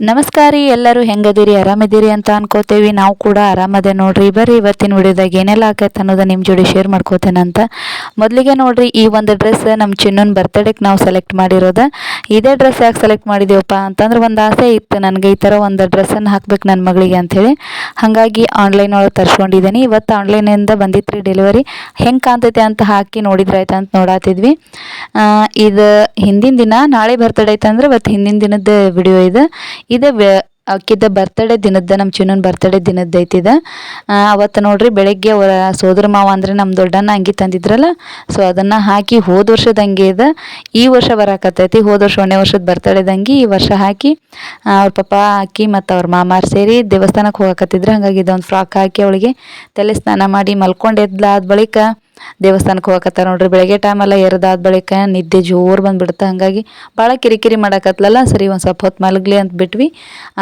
ನಮಸ್ಕಾರ ರೀ ಎಲ್ಲರೂ ಹೆಂಗದಿರಿ ಆರಾಮಿದ್ದೀರಿ ಅಂತ ಅನ್ಕೋತೇವಿ. ನಾವು ಕೂಡ ಆರಾಮದೆ ನೋಡ್ರಿ. ಬರ್ರಿ, ಇವತ್ತಿನ ವಿಡಿಯೋದಾಗ ಏನೆಲ್ಲ ಆಗತ್ತೆ ಅನ್ನೋದು ನಿಮ್ಮ ಜೋಡಿ ಶೇರ್ ಮಾಡ್ಕೋತೇನಂತ ಮೊದಲಿಗೆ ನೋಡ್ರಿ, ಈ ಒಂದು ಡ್ರೆಸ್ ನಮ್ಮ ಚಿನ್ನನ ಬರ್ತಡೇಗೆ ನಾವು ಸೆಲೆಕ್ಟ್ ಮಾಡಿರೋದು. ಇದೇ ಡ್ರೆಸ್ ಯಾಕೆ ಸೆಲೆಕ್ಟ್ ಮಾಡಿದೀವಪ್ಪ ಅಂತಂದ್ರೆ ಒಂದು ಆಸೆ ಇತ್ತು ನನಗೆ. ಈ ಥರ ಒಂದು ಡ್ರೆಸ್ಸನ್ನು ಹಾಕ್ಬೇಕು ನನ್ನ ಮಗಳಿಗೆ ಅಂಥೇಳಿ ಹಾಗಾಗಿ ಆನ್ಲೈನ್ ಒಳಗೆ ತರಿಸ್ಕೊಂಡಿದ್ದೀನಿ ಇವತ್ತು ಆನ್ಲೈನಿಂದ ಬಂದಿತ್ತು ಡೆಲಿವರಿ ಹೆಂಗೆ ಕಾಣ್ತೈತೆ ಅಂತ ಹಾಕಿ ನೋಡಿದ್ರೆ ಆಯ್ತು ಅಂತ ನೋಡಾತಿದ್ವಿ. ಇದು ಹಿಂದಿನ ದಿನ, ನಾಳೆ ಬರ್ತಡೇ ಐತಂದ್ರೆ ಇವತ್ತು ಹಿಂದಿನ ದಿನದ ವಿಡಿಯೋ ಇದು. ಇದು ಅಕ್ಕಿದ ಬರ್ತಡೇ ದಿನದ ನಮ್ಮ ಚಿನ್ನನ ಬರ್ತಡೇ ದಿನದ್ದೈತಿ ಐತಿದ. ಅವತ್ತು ನೋಡ್ರಿ ಬೆಳಗ್ಗೆ ಅವರ ಸೋದರ ಮಾವ ಅಂದರೆ ನಮ್ಮ ದೊಡ್ಡಣ್ಣ ಅಂಗಿ ತಂದಿದ್ರಲ್ಲ ಸೊ ಅದನ್ನು ಹಾಕಿ ಹೋದ ವರ್ಷದ ಅಂಗಿ ಇದೆ ಈ ವರ್ಷ ಬರಾಕತ್ತೈತಿ, ಹೋದ ವರ್ಷ ಒಂದೇ ವರ್ಷದ ಬರ್ತಡೇದ ಅಂಗಿ, ಈ ವರ್ಷ ಹಾಕಿ ಅವ್ರ ಪಪ್ಪ ಹಾಕಿ ಮತ್ತು ಅವ್ರ ಮಾಮಾರ್ ಸೇರಿ ದೇವಸ್ಥಾನಕ್ಕೆ ಹೋಗಕತ್ತಿದ್ರು. ಹಾಗಾಗಿ ಇದೊಂದು ಫ್ರಾಕ್ ಹಾಕಿ ಅವಳಿಗೆ ತಲೆ ಸ್ನಾನ ಮಾಡಿ ಮಲ್ಕೊಂಡು ಎದ್ಲಾದ ಬಳಿಕ ದೇವಸ್ಥಾನಕ್ಕೆ ಹೋಗಕತ್ತಾರ ನೋಡ್ರಿ. ಬೆಳಗ್ಗೆ ಟೈಮೆಲ್ಲ ಎರದಾದ ಬಳಿಕ ನಿದ್ದೆ ಜೋರು ಬಂದ್ಬಿಡುತ್ತೆ. ಹಾಗಾಗಿ ಭಾಳ ಕಿರಿಕಿರಿ ಮಾಡಕತ್ಲಲ್ಲ ಸರಿ ಒಂದು ಸ್ವಲ್ಪ ಹೊತ್ತು ಮಲಗಲಿ ಅಂತ ಬಿಟ್ವಿ.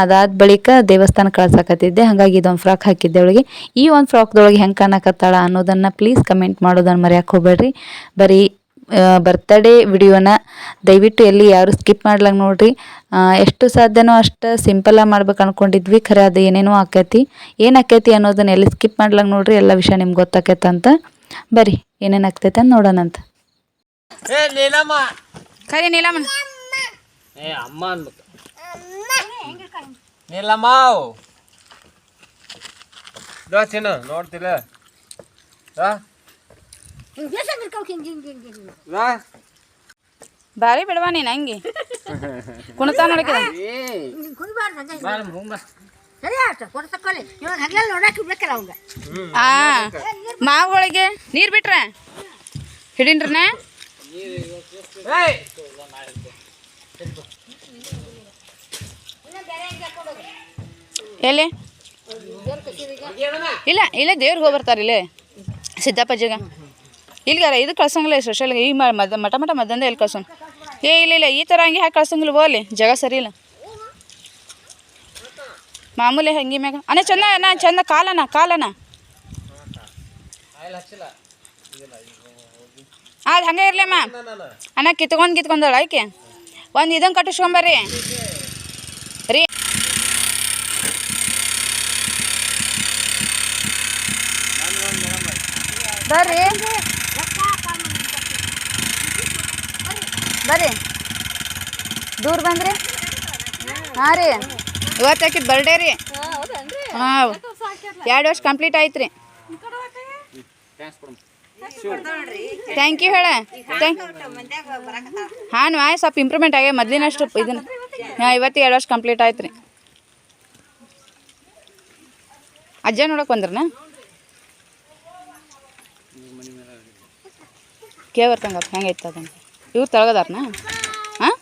ಅದಾದ ಬಳಿಕ ದೇವಸ್ಥಾನ ಕಳ್ಸಕತ್ತಿದ್ದೆ. ಹಾಗಾಗಿ ಇದೊಂದು ಫ್ರಾಕ್ ಹಾಕಿದ್ದೆ ಅವಳಿಗೆ. ಈ ಒಂದು ಫ್ರಾಕ್ದೊಳಗೆ ಹೆಂಗೆ ಕಾಣಕತ್ತಾಳ ಅನ್ನೋದನ್ನು ಪ್ಲೀಸ್ ಕಮೆಂಟ್ ಮಾಡೋದನ್ನು ಮರೆಯಕ್ಕೆ ಹೋಗ್ಬೇಡ್ರಿ. ಬರೀ ಬರ್ತಡೇ ವಿಡಿಯೋನ ದಯವಿಟ್ಟು ಎಲ್ಲಿ ಯಾರು ಸ್ಕಿಪ್ ಮಾಡ್ಲಂಗೆ ನೋಡ್ರಿ. ಎಷ್ಟು ಸಾಧ್ಯನೋ ಅಷ್ಟು ಸಿಂಪಲಾಗಿ ಮಾಡ್ಬೇಕು ಅನ್ಕೊಂಡಿದ್ವಿ. ಖರೆ ಅದು ಏನೇನೋ ಆಕೈತಿ. ಏನು ಆಕೈತಿ ಅನ್ನೋದನ್ನ ಎಲ್ಲಿ ಸ್ಕಿಪ್ ಮಾಡ್ಲಂಗೆ ನೋಡ್ರಿ. ಎಲ್ಲ ವಿಷಯ ನಿಮ್ಗೆ ಗೊತ್ತಾಕೈತಂತ ಬರ್ರಿ ಏನೇನು ಆಗ್ತೈತೆ ಅಂತ ನೋಡೋಣಂತ ಏ ನೀಲಮ್ಮ. ಖರೆ ನೀಲಮ್ಮ. ಏ ಅಮ್ಮ ಅನ್ಬೇಕು ನೀಲಮ್ಮ. ದೋ ಚಿನ್ನು ನೋಡ್ತಿಲ್ಲ. ಬಾರಿ ಬಿಡವಾ ನೀನು ಹಂಗೆ. ಕುಣಿತ ನೋಡಕ್ಕೆ ಬಾ. ಮಾವು ಒಳಗೆ ನೀರು ಬಿಟ್ರೆ? ಹಿಡೀನ್ರನ ಎಲ್ಲಿ? ಇಲ್ಲ ಇಲ್ಲ ದೇವ್ರಿಗೆ ಹೋಗಿ ಬರ್ತಾರೆ ಇಲ್ಲೇ. ಸಿದ್ದಪ್ಪಜ್ಜಿಗ ಇಲ್ಲಿಗಾರ ಇದು ಕಳ್ಸಂಗಿಲ್ಲ ಸ್ಪೆಷಲ್ ಈ ಮಠ ಮಠ ಮದ್ದಂದ ಎಲ್ಲಿ ಕಳ್ಸೋಣ ಏ, ಇಲ್ಲ ಇಲ್ಲ, ಈ ಥರ ಹಂಗೆ ಹಾಕಿ ಕಳ್ಸಂಗಿಲ್ಲ ಹೋಗ್ಲಿ ಜಾಗ ಸರಿ ಇಲ್ಲ. ಮಾಮೂಲಿ ಹಂಗೆ ಮ್ಯಾಗ ಅಣ್ಣ ಚಂದ ಅಣ್ಣ ಚಂದ ಕಾಲನ ಕಾಲನ ಅದು ಹಂಗೆ. ಇರ್ಲಿ ಅಮ್ಮ. ಅಣ್ಣ ಕಿತ್ಕೊಂಡು ಕಿತ್ಕೊಂಡಳ ಆಯ್ಕೆ? ಒಂದು ಇದನ್ನು ಕಟ್ಟಿಸ್ಕೊಂಬರ್ರಿ. ರೀ. ಬರ್ರಿ. ಬರ್ರಿ. ದೂರ ಬಂದ್ರಿ? ಹಾಂ ರೀ. ಇವತ್ತು ಹಾಕಿದ್ ಬರ್ಡೇ ರೀ. ಹಾಂ ಎರಡು ವರ್ಷ ಕಂಪ್ಲೀಟ್ ಆಯ್ತು ರೀ ಥ್ಯಾಂಕ್ ಯು ಹೇಳ. ಥ್ಯಾಂಕ್ ಹಾಂ ಆಯ್ ಸ್ವಲ್ಪ ಇಂಪ್ರೂವ್ಮೆಂಟ್ ಆಗ್ಯ ಮೊದಲಿನಷ್ಟು ಇದನ್ನ ಹಾಂ ಇವತ್ತು ಎರಡು ವರ್ಷ ಕಂಪ್ಲೀಟ್ ಆಯ್ತು ರೀ ಅಜ್ಜ ನೋಡಕ್ಕೆ ಬಂದ್ರನ? ಕೇ ಬರ್ತಂಗ ಹೆಂಗೆ ಐತೆ ಅದಂತ ಇವ್ರು ತೊಳಗದಾರನ? ಹಾಂ?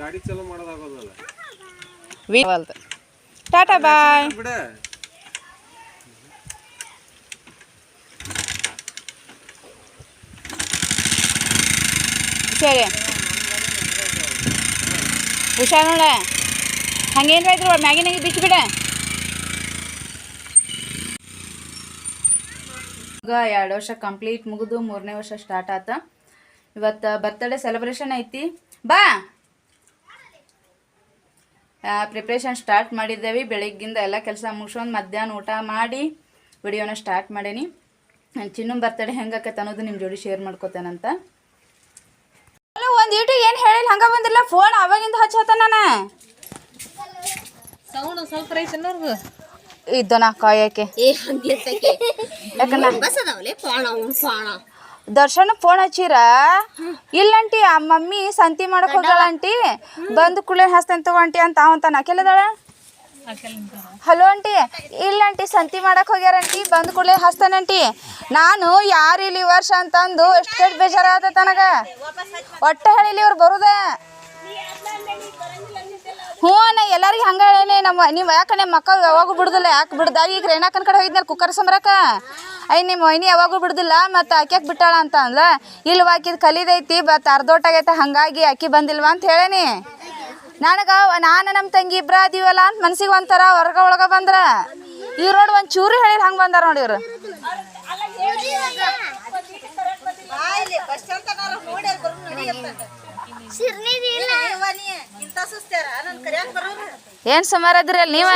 ಗಾಡಿ ಚಲೋ ಮಾಡೋದಾಗೋದಲ್ಲ. ವಿ ಟಾಟಾ ಬಾಯ್ ಬಿಡ ಸರಿ ಹುಷಾರ್ ನೋಡ ಹಂಗೇನು ರೈತರು ಮ್ಯಾಗಿನಾಗಿ ಬಿಚ್ಚಿಬಿಡ ಈಗ ಎರಡು ವರ್ಷ ಕಂಪ್ಲೀಟ್ ಮುಗಿದು ಮೂರನೇ ವರ್ಷ ಸ್ಟಾರ್ಟ್ ಆತ. ಇವತ್ತು ಬರ್ತಡೇ ಸೆಲೆಬ್ರೇಷನ್ ಐತಿ. ಬಾ. ಪ್ರಿಪ್ರೇಷನ್ ಸ್ಟಾರ್ಟ್ ಮಾಡಿದ್ದೇವೆ. ಬೆಳಿಗ್ಗಿಂದ ಎಲ್ಲ ಕೆಲಸ ಮುಗಿಸ್ಕೊಂಡು ಮಧ್ಯಾಹ್ನ ಊಟ ಮಾಡಿ ವಿಡಿಯೋನ ಸ್ಟಾರ್ಟ್ ಮಾಡೇನಿ. ಚಿನ್ನು ಚಿನ್ನ ಬರ್ತಡೆ ಹೆಂಗಾಕೈತೆ ಅನ್ನೋದು ನಿಮ್ಮ ಜೋಡಿ ಶೇರ್ ಮಾಡ್ಕೋತೇನಂತ. ಒಂದು ಇಟ್ಟು ಏನು ಹೇಳಿಲ್ಲ? ಹಂಗೆ ಬಂದಿಲ್ಲ. ಫೋನ್ ಅವಾಗಿಂದ ಹಚ್ಚತ್ತ ನಾನು. ಸೌಂಡ್ ಸ್ವಲ್ಪ ರೈತ ನೋಡ್ದು ಇದ್ದನ ಕಾಯಕ್ಕೆ. ಯಾಕಂದ್ರೆ ದರ್ಶನ ಫೋನ್ ಇಲ್ಲ ಅಂಟಿ ಆ ಮಮ್ಮಿ ಸಂತಿ ಮಾಡಕ್ ಹೋಗಳ ಅಂಟಿ ಬಂದು ಕುಳೆ ಹಸ್ತೇನೆ ತಗೊಂಟಿ ಅಂತ ಅವಂತ ನಾಕೆಲ್ಲದಾಳ ಹಲೋ ಆಂಟಿ ಇಲ್ಲ ಆಂಟಿ ಸಂತಿ ಮಾಡಕ್ ಹೋಗ್ಯಾರಂಟಿ ಬಂದ್ ಕೂಡಲೇ ಹಸ್ತಾನಂಟಿ ನಾನು ಯಾರು ಇಲ್ಲಿ ವರ್ಷ ಅಂತಂದು ಎಷ್ಟು ಕೆಟ್ಟ ಬೇಜಾರ ಆತ ನನಗ. ಒಟ್ಟ ಹೇಳಿಲಿ ಇವ್ರು ಬರುದ? ಹ್ಞೂ ನಾ ಎಲ್ಲರಿಗೆ ಹಂಗ ಹೇಳೇನಿ, ನಮ್ಮ ನಿಮ್ಮ ಯಾಕಣ್ಣ ನಿಮ್ಮ ಮಕ್ಕ ಯಾವಾಗೂ ಬಿಡುದಿಲ್ಲ, ಯಾಕೆ ಬಿಡ್ದ ಈಗ ರೇಣಾಕನ ಕಡೆ ಹೋಗಿದ್ನಲ್ಲ ಕುಕ್ಕರ್ ಸಂಬರಕ? ಐ, ನಿಮ್ಮ ವೈನಿ ಯಾವಾಗೂ ಬಿಡುದಿಲ್ಲ, ಮತ್ತು ಆಕ್ಯಾಕೆ ಬಿಟ್ಟಾಳ ಅಂತ ಅಂದ್ಲ? ಇಲ್ವ ಆಕಿದ್ ಕಲಿದೈತಿ ಬತ್ ಅರ್ಧೋಟಾಗೈತೆ ಹಂಗಾಗಿ ಆಕಿ ಬಂದಿಲ್ವಾ ಅಂತ ಹೇಳೇನಿ. ನನಗೆ ನಾನು ನಮ್ಮ ತಂಗಿ ಇಬ್ರ ಅದೀವಲ್ಲ ಅಂತ ಮನ್ಸಿಗೆ ಒಂಥರ ಹೊರಗ ಒಳಗೆ ಬಂದ್ರ. ಇವ್ರು ನೋಡಿ ಒಂದು ಚೂರು ಹೇಳಿದ್ರು ಹಂಗೆ ಬಂದಾರ ನೋಡಿ ಇವರು. ಬಸ್ ಏನ್ ಸುಮಾರು ಅದ್ರಿ ಅಲ್ಲಿ ನೀವ?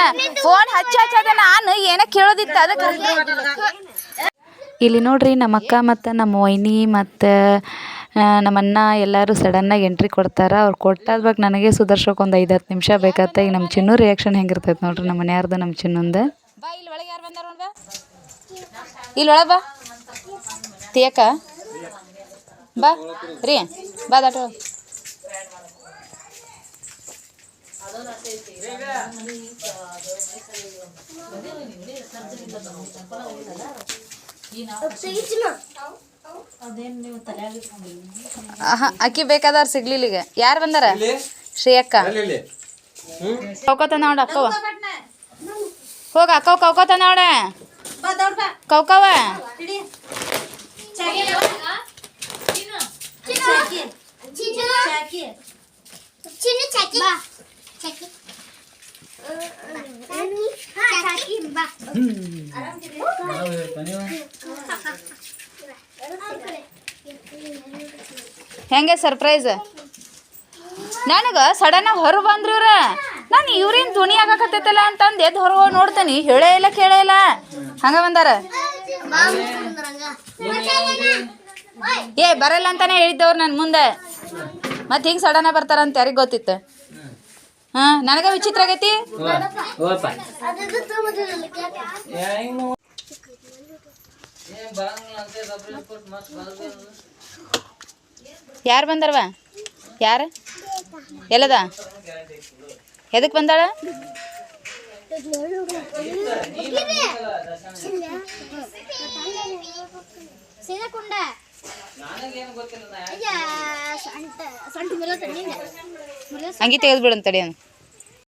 ಫೋನ್ ಹಚ್ಚ ಹಚ್ಚದ ನಾನು ಏನ ಕೇಳೋದಿತ್ತ ಅದಕ್ಕೆ ಇಲ್ಲಿ ನೋಡ್ರಿ ನಮ್ಮ ಅಕ್ಕ ಮತ್ತು ನಮ್ಮ ವೈನಿ ಮತ್ತು ನಮ್ಮ ಅಣ್ಣ ಎಲ್ಲರೂ ಸಡನ್ನಾಗಿ ಎಂಟ್ರಿ ಕೊಡ್ತಾರೆ. ಅವ್ರು ಬಗ್ಗೆ ನನಗೆ ಸುಧಾರ್ಸೋಕೆ ಒಂದು ಐದು ಹತ್ತು ನಿಮಿಷ ಬೇಕಾತ. ಈಗ ನಮ್ಮ ಚಿನ್ನು ರಿಯಾಕ್ಷನ್ ಹೆಂಗಿರ್ತೈತೆ ನೋಡ್ರಿ ನಮ್ಮ ಮನ್ಯಾರ್ದು ನಮ್ಮ ಚಿನ್ನೊಂದು. ಬಾ ಇಲ್ಲಿ ಒಳಗೆ ಬಾ. ಇಲ್ಲಿ ಒಳಗೆ ಬಾ. ತೀಯಕ್ಕ. ಬಾ ರೀ ಬಾ ದಾಟ. ಅಕ್ಕಿ ಬೇಕಾದವ್ರು ಸಿಗ್ಲಿಲ್ಲ ಈಗ. ಯಾರು ಬಂದಾರ? ಶ್ರೇಯಕ್ಕ. ಅಕ್ಕ ಕೌಕೋತ ನೋಡ ಅಕ್ಕವ. ಹೋಗ ಅಕ್ಕವ್ ಕೌಕೋತ ನೋಡ. ಕೌಕವ. ಹೆಂಗೆ ಸರ್ಪ್ರೈಸ್ ನನಗೆ ಸಡನ್ನಾಗಿ ಹೊರ ಬಂದ್ರು ಇವ್ರ ನಾನು ಇವ್ರೇನು ಧ್ವನಿ ಆಗಕತ್ತೈತಲ್ಲ ಅಂತಂದು ಎದ್ದು ಹೊರ ನೋಡ್ತೇನೆ. ಹೇಳೇ ಇಲ್ಲ, ಕೇಳೇ ಇಲ್ಲ. ಹಂಗ ಬಂದಾರ? ಏ, ಬರಲ್ಲ ಅಂತಾನೆ ಹೇಳಿದ್ದವ್ರು ನನ್ನ ಮುಂದೆ. ಮತ್ತೆ ಹಿಂಗೆ ಸಡನ್ ಬರ್ತಾರಂತ ಯಾರಿಗೆ ಗೊತ್ತಿತ್ತು? ಹಾಂ, ನನಗೆ ವಿಚಿತ್ರ ಆಗೈತಿ? ಯಾರು ಬಂದಾರವ? ಯಾರು? ಎಲ್ಲದ? ಎದಕ್ಕೆ ಬಂದಾಳ? ಹಂಗಿ ತೆಗೆದು ಬಿಡಂತಡಿ ಅವ್ನು.